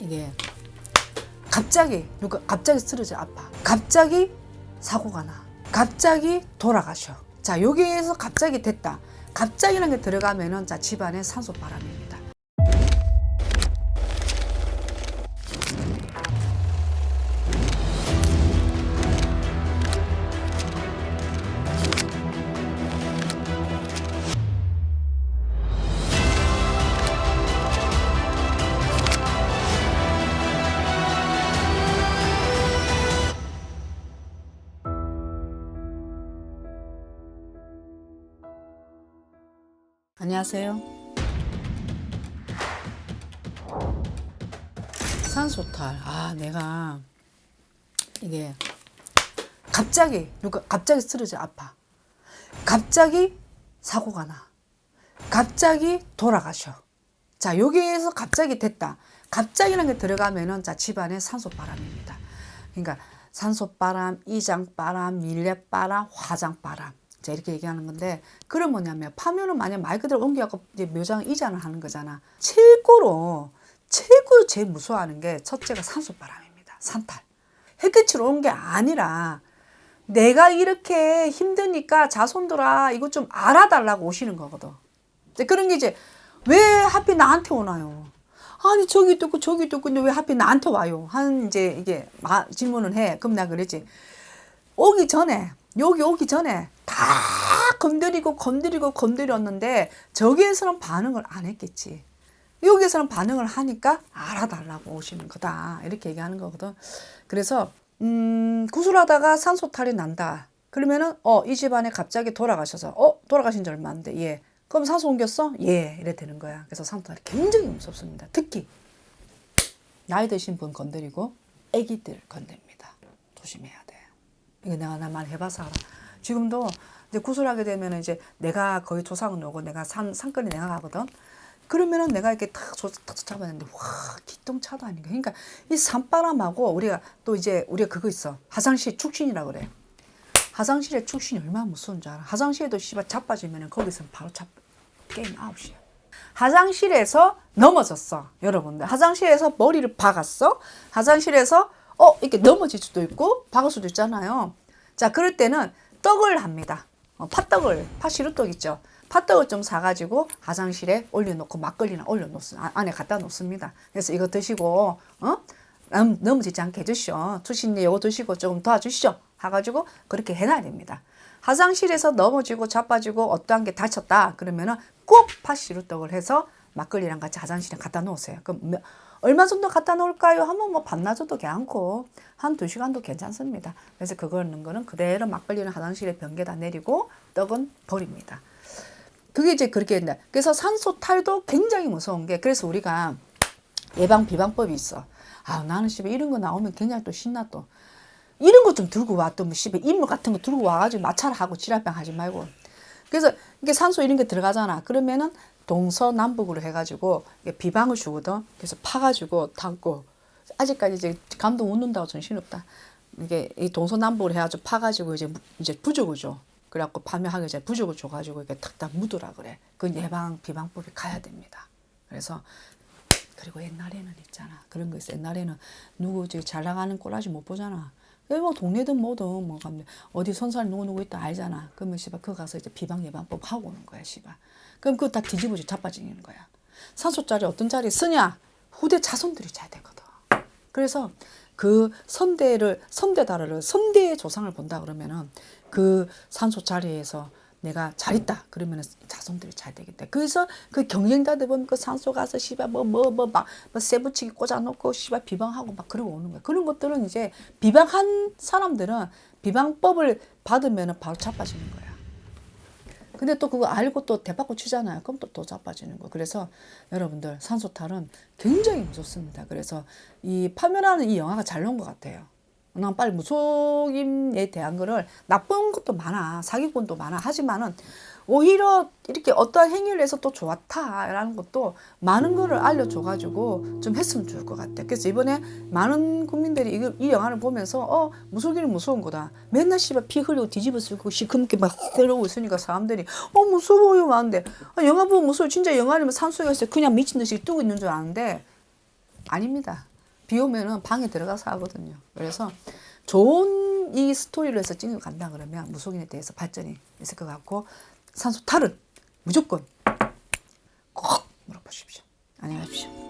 이게 갑자기 누가 갑자기 쓰러져 아파. 갑자기 사고가 나. 갑자기 돌아가셔. 자 여기에서 갑자기 됐다. 갑자기라는 게 들어가면은 자 집안에 산소 바람입니다. 안녕하세요. 산소탈. 아, 내가 이게 갑자기 누가 갑자기 쓰러져 아파. 갑자기 사고가 나. 갑자기 돌아가셔. 자, 여기에서 갑자기 됐다. 갑자기라는 게 들어가면은 자, 집안에 산소 바람입니다. 그러니까 산소 바람, 이장 바람, 밀레 바람, 화장 바람. 자, 이렇게 얘기하는 건데, 그건 뭐냐면, 파묘는 만약 말 그대로 옮겨갖고 이제 묘장 이장을 하는 거잖아. 최고로, 최고로 제일 무서워하는 게 첫째가 산소 바람입니다. 산탈. 햇빛으로 온 게 아니라, 내가 이렇게 힘드니까 자손들아, 이거 좀 알아달라고 오시는 거거든. 이제 그런 게 이제, 왜 하필 나한테 오나요? 아니 저기 도 저기 도 근데 왜 하필 나한테 와요? 한 이제 이게 마, 질문을 해. 그럼 내가 그랬지. 오기 전에 여기 오기 전에 다 건드리고 건드리고 건드렸는데 저기에서는 반응을 안 했겠지. 여기에서는 반응을 하니까 알아달라고 오시는 거다. 이렇게 얘기하는 거거든. 그래서 음, 구슬하다가 산소탈이 난다. 그러면은 어, 이 집안에 갑자기 돌아가셔서 어, 돌아가신 지 얼마 안 돼. 예. 그럼 산소 옮겼어? 예. 이래 되는 거야. 그래서 산소탈이 굉장히 무섭습니다. 특히 나이 드신 분 건드리고 아기들 건듭니다. 조심해야 돼. 이거 내가 나만 해봐서 알아. 지금도 이제 구슬하게 되면 이제 내가 거의 조상은 오고 내가 산 산거리 내가 가거든. 그러면은 내가 이렇게 탁, 잡았는데 와 기똥차도 아닌가. 그러니까 이 산바람하고 우리가 또 이제 우리가 그거 있어. 화장실 축신이라 그래. 화장실에 축신이 얼마나 무서운 줄 알아. 화장실에도 씨발 자빠지면은 거기서 바로 잡 게임 아웃이야. 화장실에서 넘어졌어. 여러분들. 화장실에서 머리를 박았어. 화장실에서 어, 이렇게 넘어질 수도 있고 박을 수도 있잖아요. 자, 그럴 때는 떡을 합니다. 어, 팥떡을, 팥시루떡 있죠. 팥떡을 좀 사가지고 화장실에 올려놓고 막걸리나 올려놓습 아, 안에 갖다 놓습니다. 그래서 이거 드시고 어 넘, 넘어지지 않게 해주시오. 투신님 이거 드시고 조금 도와주시오. 해가지고 그렇게 해놔야 됩니다. 화장실에서 넘어지고 자빠지고 어떠한 게 다쳤다 그러면은 꼭 팥시루떡을 해서 막걸리랑 같이 화장실에 갖다 놓으세요. 그럼 몇- 얼마 정도 갖다 놓을까요? 하면 뭐 반나절도 괜찮고 한 두 시간도 괜찮습니다. 그래서 그거 넣는 거는 그대로 막걸리는 화장실에 변기에다 내리고 떡은 버립니다. 그게 이제 그렇게 된다. 그래서 산소 탈도 굉장히 무서운 게 그래서 우리가 예방 비방법이 있어. 아 나는 씨발 이런 거 나오면 그냥 또 신나 또 이런 거 좀 들고 와 또뭐 씨발 인물 같은 거 들고 와가지고 마찰하고 지랄병 하지 말고. 그래서 이게 산소 이런 게 들어가잖아. 그러면은 동서남북으로 해가지고 이게 비방을 주거든. 그래서 파가지고 담고 아직까지 이제 감동 웃는다고 정신없다. 이게 이 동서남북으로 해가지고 파가지고 이제 무- 이제 부족을 줘. 그래갖고 파묘하기 전에 부족을 줘가지고 이렇게 탁탁 묻으라 그래. 그 예방 비방법이 가야 됩니다. 그래서 그리고 옛날에는 있잖아. 그런 거 있어. 옛날에는 누구 저기 잘 나가는 꼬라지 못 보잖아. 그뭐 동네든 뭐든 뭐 가면 어디 선살 누구 누구 있다 알잖아. 그러면 씨발 그거 가서 이제 비방 예방법 하고 오는 거야, 씨발. 그럼 그거 다 뒤집어지 자빠지는 거야. 산소짜리 어떤 자리 쓰냐? 후대 자손들이 자야 되거든. 그래서 그 선대를 선대다를 선대의 조상을 본다 그러면은 그 산소 자리에서 내가 잘 있다 그러면은 자손들이 잘 되겠다. 그래서 그 경쟁자들 보면 그 산소 가서 씨발 뭐뭐 뭐막 뭐 세부치기 꽂아놓고 씨발 비방하고 막 그러고 오는 거야. 그런 것들은 이제 비방한 사람들은 비방법을 받으면은 바로 자빠지는 거야. 근데 또 그거 알고 또 대박고 치잖아요. 그럼 또 더 자빠지는 거. 그래서 여러분들 산소탈은 굉장히 무섭습니다. 그래서 이 파멸하는 이 영화가 잘 나온 것 같아요. 난 빨리 무속인에 대한 거를 나쁜 것도 많아. 사기꾼도 많아. 하지만은 오히려 이렇게 어떠한 행위를 해서 또 좋았다라는 것도 많은 거를 알려줘가지고 좀 했으면 좋을 것 같아. 그래서 이번에 많은 국민들이 이, 이 영화를 보면서 어 무속인은 무서운 거다. 맨날 씨발 피 흘리고 뒤집어 쓰고 시커멓게 막 그러고 있으니까 사람들이 어 무서워요 하는데 아, 영화 보면 무서워. 진짜 영화 아니면 산속에 서 그냥 미친 듯이 뜨고 있는 줄 아는데 아닙니다. 비 오면은 방에 들어가서 하거든요. 그래서 좋은 이 스토리를 해서 찍어 간다 그러면 무속인에 대해서 발전이 있을 것 같고 산소 탈은 무조건 꼭 물어보십시오. 안녕히 가십시오.